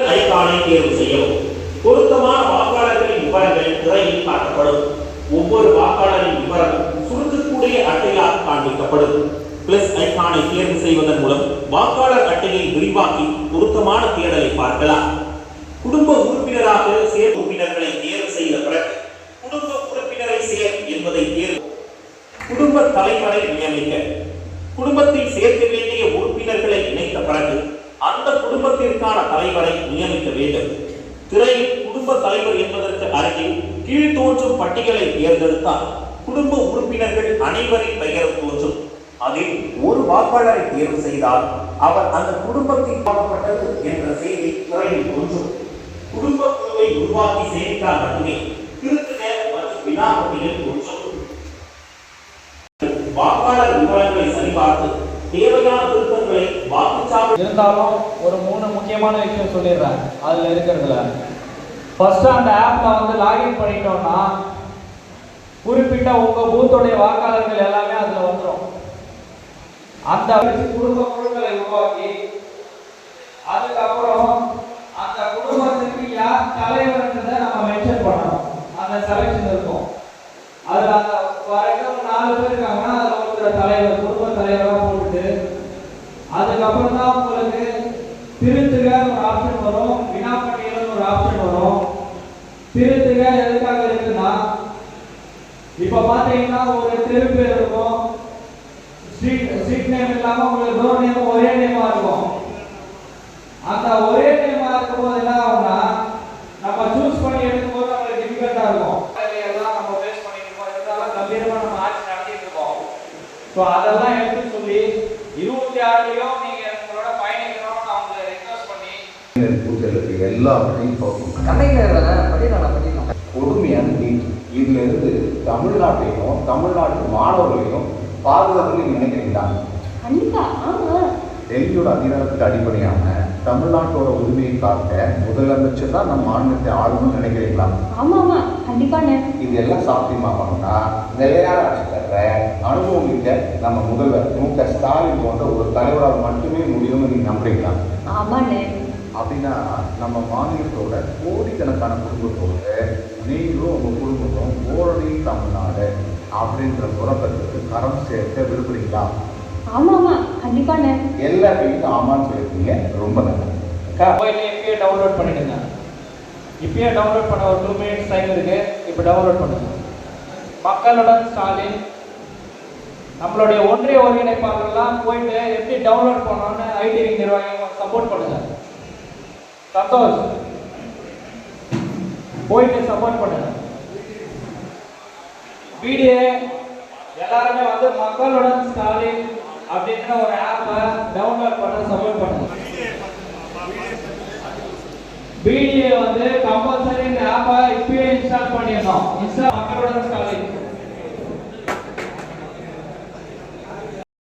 ஐகானை தேர்வு செய்யவும். பொருத்தமான வாக்காளர்களின் விவரங்கள் திரையில் காட்டப்படும். ஒவ்வொரு வாக்காளரின் விவரமும் சுருக்கக்கூடிய அட்டையால் காண்பிக்கப்படும். பிளஸ் ஐகானை தேர்வு செய்வதன் மூலம் வாக்காளர் அட்டையை விரிவாக்கி பொருத்தமான தேடலை பார்க்கலாம். குடும்ப உறுப்பினராக சேர் உறுப்பினர்களை தேர்வு செய்த பிறகு குடும்ப உறுப்பினரை சேர் என்பதை தேர்வு குடும்ப தலைவரை நியமிக்க. குடும்பத்தில் சேர் வேண்டிய உறுப்பினர்களை இணைத்த பிறகு அந்த குடும்பத்திற்கான தலைவரை நியமிக்க வேண்டும். திரையில் குடும்ப தலைவர் என்பதற்கு அருகில் கீழ் தோன்றும் பட்டியலை தேர்ந்தெடுத்தால் குடும்ப உறுப்பினர்கள் அனைவரின் பெயரும் தோன்றும். அதில் ஒரு வாக்காளரை தேர்வு செய்தால் அவர் அந்த குடும்பத்தில் காணப்பட்டது என்ற செய்தி திரையில் தோன்றும். குடும்ப குழுவை உருவாக்கி சேமித்தால் மட்டுமே திருத்துக மற்றும் வினாப்பட்டியல் தோன்றும். வாக்காளர் விவரங்களை சரிபார்த்து தேவையான திருத்தங்களை இருந்தாலும் ஒரு மூணு முக்கியமான விஷயம் சொல்லிடுறேன். அதில் இருக்கிறதுல. ஃபர்ஸ்ட் அந்த ஆப்பில் வந்து லாகின் பண்ணிட்டோம்னா குறிப்பிட்ட உங்கள் பூத்துடைய வாக்காளர்கள் எல்லாமே அதில் வந்துடும் அந்த குடும்ப குழுக்களை உருவாக்கி அதுக்கப்புறம் அந்த குடும்பத்துக்கு யார் தலைவர்ன்றதை நம்ம மென்ஷன் பண்ணணும். அந்த செலெக்ஷன் இருக்கும். அதில் அந்த வரைக்கும் நாலு பேர் இருக்காங்கன்னா அதில் ஒருத்தர் தலைவர் குடும்ப தலைவராக போட்டுட்டு அதுக்கப்புறம் தான் உங்களுக்கு திருத்துக ஒரு ஆப்ஷன் வரும். வினாப்பட்டியல்னு ஒரு ஆப்ஷன் வரும். திருத்துக எதுக்காக இருக்குன்னா இப்ப பாத்தீங்கன்னா ஒரு தெரு பேர் இருக்கும். ஸ்ட்ரீட் ஸ்ட்ரீட் நேம் இல்லாம உங்களுக்கு டோர் நேம் ஒரே நேமா இருக்கும். அந்த ஒரே நேமா இருக்கும்போது என்ன ஆகும்னா நம்ம சூஸ் பண்ணி எடுக்கும்போது நம்மளுக்கு டிஃபிகல்ட்டா இருக்கும். நம்ம வேஸ்ட் பண்ணிட்டு இருக்கோம். இருந்தாலும் கம்பீரமா நம்ம ஆட்சி நடத்திட்டு இருக்கோம். ஸோ அதெல்லாம் எடுத்து சொல்லி இருபத்தி ஆறுலயும் நீங்க உங்களோட பயணிக்கணும்னு அவங்களை ரெக்வஸ்ட் பண்ணி பூஜைகளுக்கு எல்லாவற்றையும் பார்க்கணும் கலைஞர் படிக்கலாம் படிக்கலாம் கொடுமையான நீட் இதுல இருந்து தமிழ்நாட்டையும் தமிழ்நாட்டு மாணவர்களையும் பாதுகாப்புன்னு நினைக்கிறீங்களா? கண்டிப்பா. ஆமா. டெல்லியோட அதிகாரத்துக்கு அடிப்படையான தமிழ்நாட்டோட உரிமையை காக்க முதலமைச்சர் தான் நம்ம மாநிலத்தை ஆளணும்னு நினைக்கிறீங்களா? ஆமா ஆமா கண்டிப்பாண்ணே இது எல்லாம் சாத்தியமாகணும்னா நிலையான ஆட்சி தர்ற அனுபவம் மிக்க நம்ம முதல்வர் மு க ஸ்டாலின் போன்ற ஒரு தலைவரால் மட்டுமே முடியும்னு நீங்க நம்புறீங்களா? ஆமாண்ணே அப்படின்னா நம்ம மாநிலத்தோட கோடிக்கணக்கான குடும்பத்தோட நீங்களும் உங்க குடும்பமும் ஓரணி தமிழ்நாடு அப்படின்ற முறக்கத்துக்கு கரம் சேர்க்க விரும்புறீங்களா? ஆமா ஆமா கண்டிப்பாண்ணே ஆமான்னு சொல்லியிருக்கீங்க. ரொம்ப மொபைல்ல இப்பயே டவுன்லோட் பண்ணிடுங்க. இப்பயே டவுன்லோட் பண்ண ஒரு டூ மினிட்ஸ் டைம் இருக்கு. இப்போ டவுன்லோட் பண்ணுங்க. மக்களுடன் ஸ்டாலின் நம்மளுடைய ஒன்றிய ஒருங்கிணைப்பாளர்லாம் போயிட்டு எப்படி டவுன்லோட் பண்ணணும்னு ஐடி நிர்வாகிகள் சப்போர்ட் பண்ணுங்க. சந்தோஷ் போயிட்டு சப்போர்ட் பண்ணுங்க. வீடியோ எல்லாருமே வந்து மக்களுடன் ஸ்டாலின் அப்படின்ற ஒரு ஆப்பை டவுன்லோட் பண்ண சப்மிட் பண்ணுங்க பிடிஏ வந்து கம்பல்சரி இந்த ஆப்பை இப்பயே இன்ஸ்டால் பண்ணிடணும். இன்ஸ்டால் மக்களுடன் காலேஜ்